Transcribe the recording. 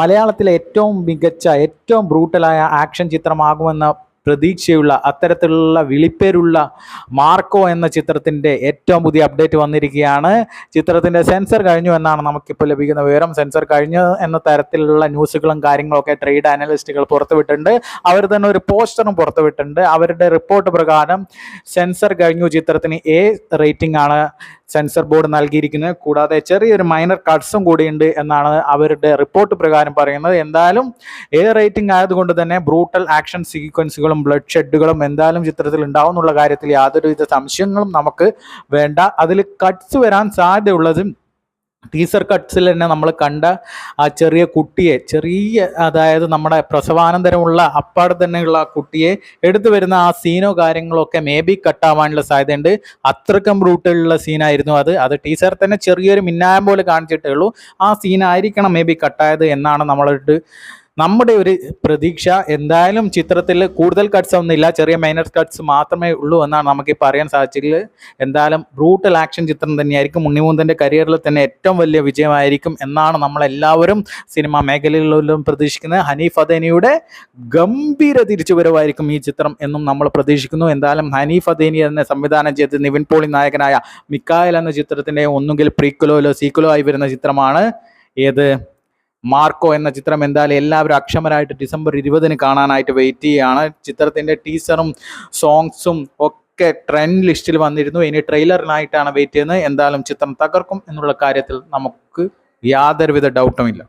മലയാളത്തിലെ ഏറ്റവും മികച്ച ഏറ്റവും ബ്രൂട്ടലായ ആക്ഷൻ ചിത്രമാകുമെന്ന പ്രതീക്ഷയുള്ള അത്തരത്തിലുള്ള വിളിപ്പേരുള്ള മാർക്കോ എന്ന ചിത്രത്തിന്റെ ഏറ്റവും പുതിയ അപ്ഡേറ്റ് വന്നിരിക്കുകയാണ്. ചിത്രത്തിന്റെ സെൻസർ കഴിഞ്ഞു എന്നാണ് നമുക്കിപ്പോൾ ലഭിക്കുന്ന വിവരം. സെൻസർ കഴിഞ്ഞു എന്ന തരത്തിലുള്ള ന്യൂസുകളും കാര്യങ്ങളൊക്കെ ട്രേഡ് അനലിസ്റ്റുകൾ പുറത്തുവിട്ടിട്ടുണ്ട്. അവർ തന്നെ ഒരു പോസ്റ്ററും പുറത്തുവിട്ടിട്ടുണ്ട്. അവരുടെ റിപ്പോർട്ട് പ്രകാരം സെൻസർ കഴിഞ്ഞു ചിത്രത്തിന് എ റേറ്റിംഗ് ആണ്. സെൻസർ ബോർഡ് നൽകിയിരിക്കുന്നത്. കൂടാതെ ചെറിയൊരു മൈനർ കട്ട്സും കൂടിയുണ്ട് എന്നാണ് അവരുടെ റിപ്പോർട്ട് പ്രകാരം പറയുന്നത്. എന്തായാലും എ റേറ്റിംഗ് ആയതുകൊണ്ട് തന്നെ ബ്രൂട്ടൽ ആക്ഷൻ സീക്വൻസുകളും ബ്ലഡ് ഷെഡുകളും എന്തായാലും ചിത്രത്തിൽ ഉണ്ടാവും എന്നുള്ള കാര്യത്തിൽ യാതൊരുവിധ സംശയങ്ങളും നമുക്ക് വേണ്ട. അതിൽ കട്ട്സ് വരാൻ സാധ്യതയുള്ളത് ടീസർ കട്ട്സിൽ തന്നെ നമ്മൾ കണ്ട ആ ചെറിയ കുട്ടിയെ ചെറിയ അതായത് നമ്മുടെ പ്രസവാനന്തരമുള്ള അപ്പാടെ തന്നെയുള്ള ആ കുട്ടിയെ എടുത്തു വരുന്ന ആ സീനോ കാര്യങ്ങളോ ഒക്കെ മേ ബി കട്ടാവാനുള്ള സാധ്യതയുണ്ട്. അത്രക്കും ബ്രൂട്ടലുള്ള സീനായിരുന്നു അത്. അത് ടീസർ തന്നെ ചെറിയൊരു മിന്നായം പോലെ കാണിച്ചിട്ടേ ഉള്ളൂ. ആ സീനായിരിക്കണം മേ ബി കട്ടായത് എന്നാണ് നമ്മളൊരു നമ്മുടെ ഒരു പ്രതീക്ഷ എന്തായാലും ചിത്രത്തിൽ കൂടുതൽ കട്ട്സ് ഒന്നുമില്ല. ചെറിയ മൈനർ കട്ട്സ് മാത്രമേ ഉള്ളൂ എന്നാണ് നമുക്ക് ഇപ്പോൾ അറിയാൻ സാധിച്ചില്ല എന്തായാലും ബ്രൂട്ടൽ ആക്ഷൻ ചിത്രം തന്നെയായിരിക്കും. ഉണ്ണിമൂന്തന്റെ കരിയറിൽ തന്നെ ഏറ്റവും വലിയ വിജയമായിരിക്കും എന്നാണ് നമ്മളെല്ലാവരും സിനിമാ മേഖലകളിലും പ്രതീക്ഷിക്കുന്നത്. ഹനീഫ് അദേനിയുടെ ഗംഭീര തിരിച്ചുവരവായിരിക്കും ഈ ചിത്രം എന്നും നമ്മൾ പ്രതീക്ഷിക്കുന്നു. എന്തായാലും ഹനീഫ് അദേനി തന്നെ സംവിധാനം ചെയ്ത് നിവിൻ പോളി നായകനായ മിക്കായൽ എന്ന ചിത്രത്തിന്റെ ഒന്നുകിൽ പ്രീക്കുലോ സീക്കുലോ ആയി വരുന്ന ചിത്രമാണ്. ഏത്? മാർക്കോ എന്ന ചിത്രം എന്തായാലും എല്ലാവരും അക്ഷമരായിട്ട് ഡിസംബർ ഇരുപതിന് കാണാനായിട്ട് വെയിറ്റ് ചെയ്യുകയാണ് ചിത്രത്തിന്റെ ടീസറും സോങ്സും ഒക്കെ ട്രെൻഡ് ലിസ്റ്റിൽ വന്നിരുന്നു. ഇനി ട്രെയിലറിനായിട്ടാണ് വെയിറ്റ് ചെയ്യുന്നത്. എന്തായാലും ചിത്രം തകർക്കും എന്നുള്ള കാര്യത്തിൽ നമുക്ക് യാതൊരുവിധ ഡൗട്ടുമില്ല